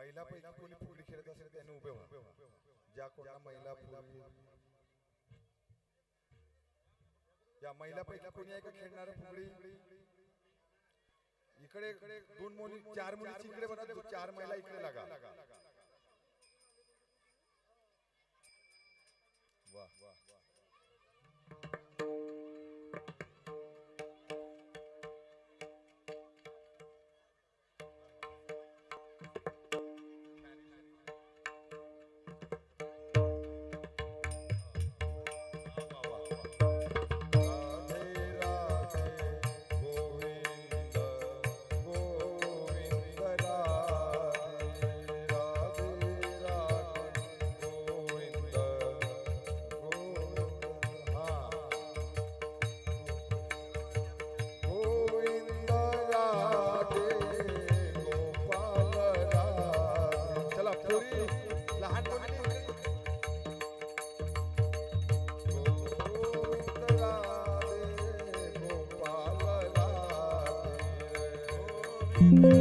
महिलापैकी कोणी फुगडी खेळत असेल त्याने उभे ज्या कोणा महिला फुगडी या महिलापैकी कोणी आहे खेळणार फुगडी इकडे दोन मुली, चार मुली इकडे बघा चार महिला इकडे लागा। Oh.